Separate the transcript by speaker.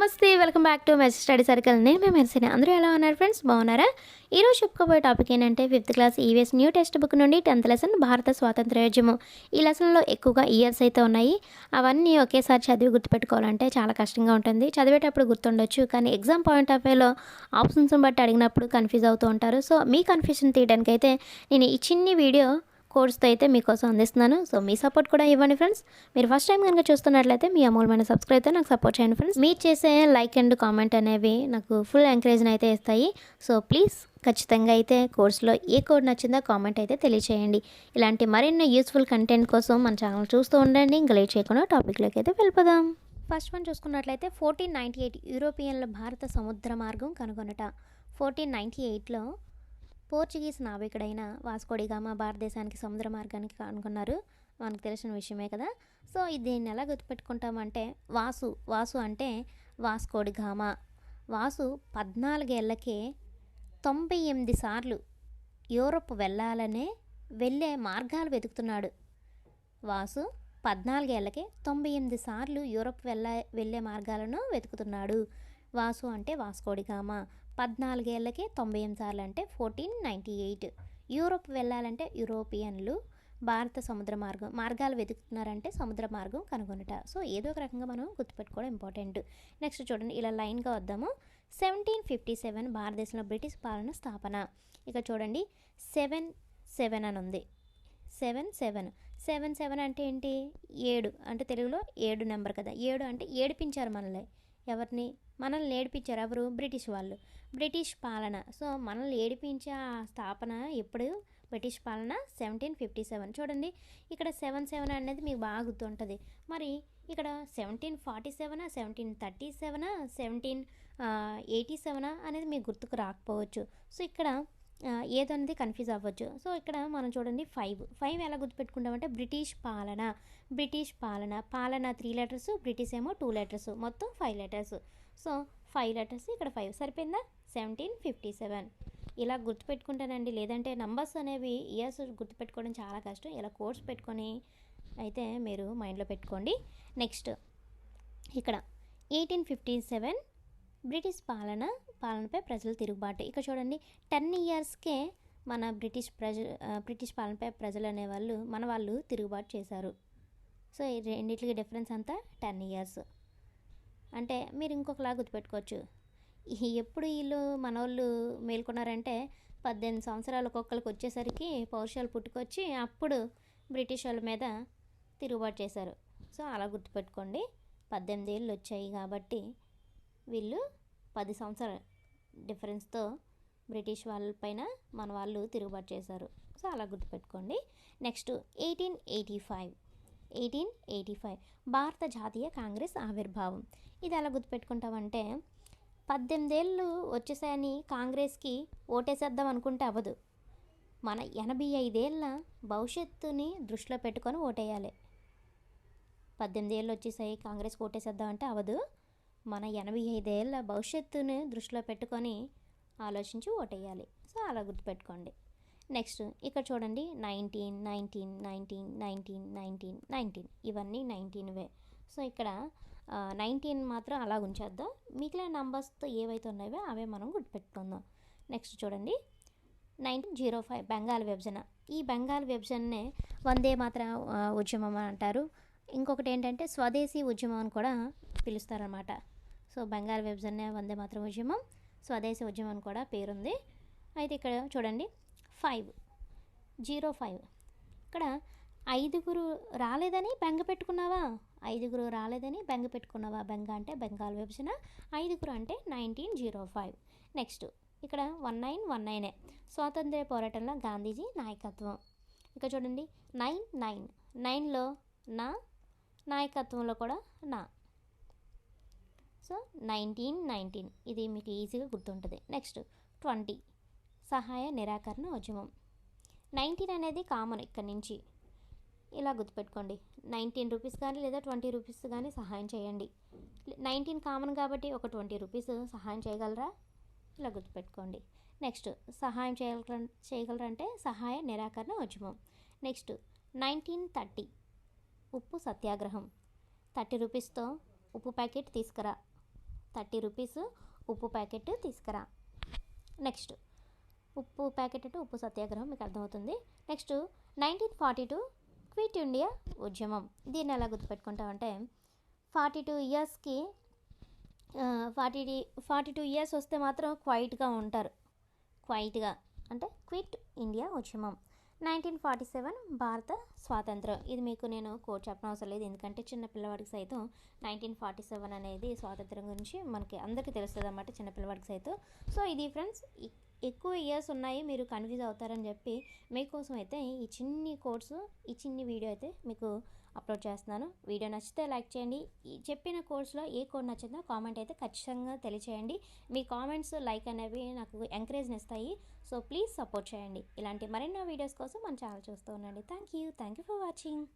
Speaker 1: నమస్తే welcome back to mess study circle. నేను మేము మెరిసిన. అందరూ ఎలా ఉన్నారు ఫ్రెండ్స్? బాగున్నారా? ఈరోజు చెప్పుకోబోయే టాపిక్ ఏంటంటే fifth class EVS new text book నుండి టెన్త్ లెసన్ భారత స్వాతంత్ర్యోద్యమం ఈ లెసన్లో ఎక్కువగా ఇయర్స్ అయితే ఉన్నాయి. అవన్నీ ఒకేసారి చదివి గుర్తుపెట్టుకోవాలంటే చాలా కష్టంగా ఉంటుంది. చదివేటప్పుడు గుర్తుండొచ్చు కానీ ఎగ్జామ్ పాయింట్ ఆఫ్ వ్యూలో ఆప్షన్స్ని బట్టి అడిగినప్పుడు కన్ఫ్యూజ్ అవుతూ ఉంటారు. సో మీ కన్ఫ్యూజన్ తీయడానికైతే నేను ఈ చిన్ని వీడియో కోర్స్తో అయితే మీకోసం అందిస్తున్నాను. సో మీ సపోర్ట్ కూడా ఇవ్వండి ఫ్రెండ్స్. మీరు ఫస్ట్ టైం కనుక చూస్తున్నట్లయితే మీ అమూలమైన సబ్స్క్రైబ్తో నాకు సపోర్ట్ చేయండి ఫ్రెండ్స్. మీరు చేసే లైక్ అండ్ కామెంట్ అనేవి నాకు ఫుల్ ఎంకరేజ్ని అయితే ఇస్తాయి. సో ప్లీజ్ ఖచ్చితంగా అయితే కోర్సులో ఏ కోడ్ నచ్చిందో కామెంట్ అయితే తెలియచేయండి. ఇలాంటి మరిన్ని యూస్ఫుల్ కంటెంట్ కోసం మన ఛానల్ చూస్తూ ఉండండి. ఇంకా లేట్ చేయకుండా టాపిక్లోకి అయితే వెళ్ళిపోదాం. ఫస్ట్ వన్ చూసుకున్నట్లయితే ఫోర్టీన్ నైంటీ ఎయిట్ యూరోపియన్ల భారత సముద్ర మార్గం కనుగొనట. ఫోర్టీన్ నైంటీ ఎయిట్లో పోర్చుగీస్ నావికుడైన వాస్కోడిగామా భారతదేశానికి సముద్ర మార్గానికి కనుగొన్నారు మనకు తెలిసిన విషయమే కదా. సో ఇది దీన్ని ఎలా గుర్తుపెట్టుకుంటామంటే వాసు వాసు అంటే వాస్కోడిగామా వాసు పద్నాలుగేళ్ళకే తొంభై ఎనిమిది సార్లు యూరప్ వెళ్ళాలనే వెళ్ళే మార్గాలు వెతుకుతున్నాడు. వాసు పద్నాలుగేళ్ళకే తొంభై ఎనిమిది సార్లు యూరప్ వెళ్ళ వెళ్ళే మార్గాలను వెతుకుతున్నాడు. వాసు అంటే వాస్కోడిగామా పద్నాలుగేళ్ళకే తొంభై ఎనిమిది సార్లు అంటే ఫోర్టీన్ నైంటీ ఎయిట్. యూరోప్ వెళ్ళాలంటే యూరోపియన్లు భారత సముద్ర మార్గం మార్గాలు వెతుకుతున్నారంటే సముద్ర మార్గం కనుగొనట. సో ఏదో ఒక రకంగా మనం గుర్తుపెట్టుకోవడం ఇంపార్టెంట్ నెక్స్ట్ చూడండి ఇలా లైన్గా వద్దాము. సెవెంటీన్ ఫిఫ్టీ సెవెన్ భారతదేశంలో బ్రిటిష్ పాలన స్థాపన. ఇక చూడండి సెవెన్ సెవెన్ అని ఉంది. Seven seven. సెవెన్ సెవెన్ అంటే ఏంటి? ఏడు. అంటే తెలుగులో ఏడు నెంబర్ కదా. ఏడు అంటే ఏడిపించారు మనల్ని. ఎవరిని? మనల్ని ఏడిపించారు ఎవరు? బ్రిటిష్ వాళ్ళు. బ్రిటిష్ పాలన. సో మనల్ని ఏడిపించే ఆ స్థాపన ఎప్పుడు? బ్రిటిష్ పాలన సెవెంటీన్ ఫిఫ్టీ సెవెన్. చూడండి ఇక్కడ సెవెన్ సెవెన్ అనేది మీకు బాగా గుర్తుంటుంది. మరి ఇక్కడ సెవెంటీన్ ఫార్టీ సెవెనా సెవెంటీన్ థర్టీ సెవెనా సెవెంటీన్ ఎయిటీ సెవెనా అనేది మీకు గుర్తుకు రాకపోవచ్చు. సో ఇక్కడ ఏదన్నది కన్ఫ్యూజ్ అవ్వచ్చు. సో ఇక్కడ మనం చూడండి ఫైవ్ ఫైవ్ ఎలా గుర్తుపెట్టుకుంటామంటే బ్రిటిష్ పాలన. బ్రిటిష్ పాలన. పాలన త్రీ లెటర్స్ బ్రిటిష్ ఏమో టూ లెటర్స్ మొత్తం five letters so five letters ఇక్కడ ఫైవ్ సరిపోయిందా? సెవెంటీన్ ఫిఫ్టీ సెవెన్ ఇలా గుర్తుపెట్టుకుంటానండి. లేదంటే నంబర్స్ అనేవి ఇయర్స్ గుర్తుపెట్టుకోవడం చాలా కష్టం. ఇలా కోర్స్ పెట్టుకొని అయితే మీరు మైండ్లో పెట్టుకోండి. నెక్స్ట్ ఇక్కడ ఎయిటీన్ ఫిఫ్టీ సెవెన్ బ్రిటిష్ పాలన పాలనపై ప్రజలు తిరుగుబాటు. ఇక చూడండి టెన్ ఇయర్స్కే మన బ్రిటిష్ ప్రజ బ్రిటిష్ పాలనపై ప్రజలు అనేవాళ్ళు మన వాళ్ళు తిరుగుబాటు చేశారు. సో ఈ రెండింటికి డిఫరెన్స్ అంతా టెన్ ఇయర్స్ అంటే మీరు ఇంకొకలా గుర్తుపెట్టుకోవచ్చు. ఎప్పుడు వీళ్ళు మనోళ్ళు మేల్కొన్నారంటే పద్దెనిమిది సంవత్సరాలు ఒక్కొక్కరికి వచ్చేసరికి పౌరుషాలు పుట్టుకొచ్చి అప్పుడు బ్రిటిష్ వాళ్ళ మీద తిరుగుబాటు చేశారు. సో అలా గుర్తుపెట్టుకోండి. పద్దెనిమిది ఏళ్ళు వచ్చాయి కాబట్టి వీళ్ళు పది సంవత్సరాల డిఫరెన్స్తో బ్రిటిష్ వాళ్ళపైన మన వాళ్ళు తిరుగుబాటు చేశారు. సో అలా గుర్తుపెట్టుకోండి. Next eighteen eighty five. Eighteen eighty five. భారత జాతీయ కాంగ్రెస్ ఆవిర్భావం. ఇది ఎలా గుర్తుపెట్టుకుంటామంటే పద్దెనిమిదేళ్ళు వచ్చేసాయని కాంగ్రెస్కి ఓటేసేద్దాం అనుకుంటే అవ్వదు. మన ఎనభై ఐదేళ్ళ భవిష్యత్తుని దృష్టిలో పెట్టుకొని ఓటేయాలి. పద్దెనిమిది ఏళ్ళు వచ్చేసాయి ఓటేసేద్దాం అంటే అవ్వదు. మన ఎనభై ఐదేళ్ళ భవిష్యత్తుని దృష్టిలో పెట్టుకొని ఆలోచించి ఓటేయాలి. సో అలా గుర్తుపెట్టుకోండి. నెక్స్ట్ ఇక్కడ చూడండి. Nineteen nineteen nineteen nineteen nineteen nineteen. ఇవన్నీ నైన్టీన్వే. సో ఇక్కడ నైన్టీన్ మాత్రం అలా ఉంచేద్దాం. మిగిలిన నంబర్స్తో ఏవైతే ఉన్నాయో అవే మనం గుర్తుపెట్టుకుందాం. నెక్స్ట్ చూడండి. నైన్టీన్ జీరో ఫైవ్ బెంగాల్ విభజన. ఈ బెంగాల్ విభజననే వందే మాత్ర ఉద్యమం అంటారు. ఇంకొకటి ఏంటంటే స్వదేశీ ఉద్యమం అని కూడా పిలుస్తారనమాట సో బెంగాల్ విభజన వందే మాత్రం ఉద్యమం. స్వదేశీ ఉద్యమం అని కూడా పేరుంది. అయితే ఇక్కడ చూడండి. ఫైవ్. Zero five. ఇక్కడ ఐదుగురు రాలేదని బెంగ పెట్టుకున్నావా? ఐదుగురు రాలేదని బెంగ పెట్టుకున్నావా? బెంగ అంటే బెంగాల్ విభజన ఐదుగురు అంటే నైన్టీన్ జీరో ఫైవ్. నెక్స్ట్. ఇక్కడ వన్ నైన్ వన్ నైనే స్వాతంత్ర్య పోరాటంలో గాంధీజీ నాయకత్వం. ఇక చూడండి. Nine nine. నైన్లో నా నాయకత్వంలో కూడా నా. So nineteen nineteen. ఇది మీకు ఈజీగా గుర్తుంటుంది. Next twenty. సహాయ నిరాకరణ ఉద్యమం. నైన్టీన్ అనేది కామన్ ఇక్కడ నుంచి. ఇలా గుర్తుపెట్టుకోండి. నైన్టీన్ రూపీస్ కానీ లేదా ట్వంటీ రూపీస్ కానీ సహాయం చేయండి. నైన్టీన్ కామన్ కాబట్టి ఒక ట్వంటీ రూపీస్ సహాయం చేయగలరా? ఇలా గుర్తుపెట్టుకోండి. నెక్స్ట్ సహాయం చేయగల చేయగలరంటే సహాయ నిరాకరణ ఉద్యమం. Next nineteen thirty. ఉప్పు సత్యాగ్రహం. థర్టీ రూపీస్తో ఉప్పు ప్యాకెట్ తీసుకురా. థర్టీ రూపీస్ ఉప్పు ప్యాకెట్ తీసుకురా. నెక్స్ట్ ఉప్పు ప్యాకెట్ అంటే ఉప్పు సత్యాగ్రహం మీకు అర్థమవుతుంది. Next nineteen forty two quit India ఉద్యమం. దీన్ని ఎలా గుర్తుపెట్టుకుంటామంటే ఫార్టీ టూ ఇయర్స్కి ఫార్టీ ఫార్టీ టూ ఇయర్స్ వస్తే మాత్రం క్వైట్గా ఉంటారు. క్వైట్గా అంటే క్విట్ ఇండియా ఉద్యమం. నైన్టీన్ ఫార్టీ సెవెన్ భారత స్వాతంత్రం. ఇది మీకు నేను కోట్ చెప్పనవసరం లేదు. ఎందుకంటే చిన్న పిల్లవాడికి సైతం నైన్టీన్ ఫార్టీ సెవెన్ అనేది స్వాతంత్రం గురించి మనకి అందరికీ తెలుస్తుంది అన్నమాట చిన్న పిల్లవాడికి సైతం. సో ఇది ఫ్రెండ్స్ ఎక్కువ ఇయర్స్ ఉన్నాయి మీరు కన్ఫ్యూజ్ అవుతారని చెప్పి మీకోసం అయితే ఈ చిన్ని కోర్సు ఈ చిన్ని వీడియో అయితే మీకు అప్లోడ్ చేస్తున్నాను. వీడియో నచ్చితే లైక్ చేయండి. ఈ చెప్పిన కోర్స్లో ఏ కోడ్ నచ్చిందో కామెంట్ అయితే ఖచ్చితంగా తెలియచేయండి. మీ కామెంట్స్ లైక్ అనేవి నాకు ఎంకరేజ్ని ఇస్తాయి. సో ప్లీజ్ సపోర్ట్ చేయండి. ఇలాంటి మరెన్నో వీడియోస్ కోసం మన ఛానల్ చూస్తూ ఉండండి. Thank you. Thank you for watching.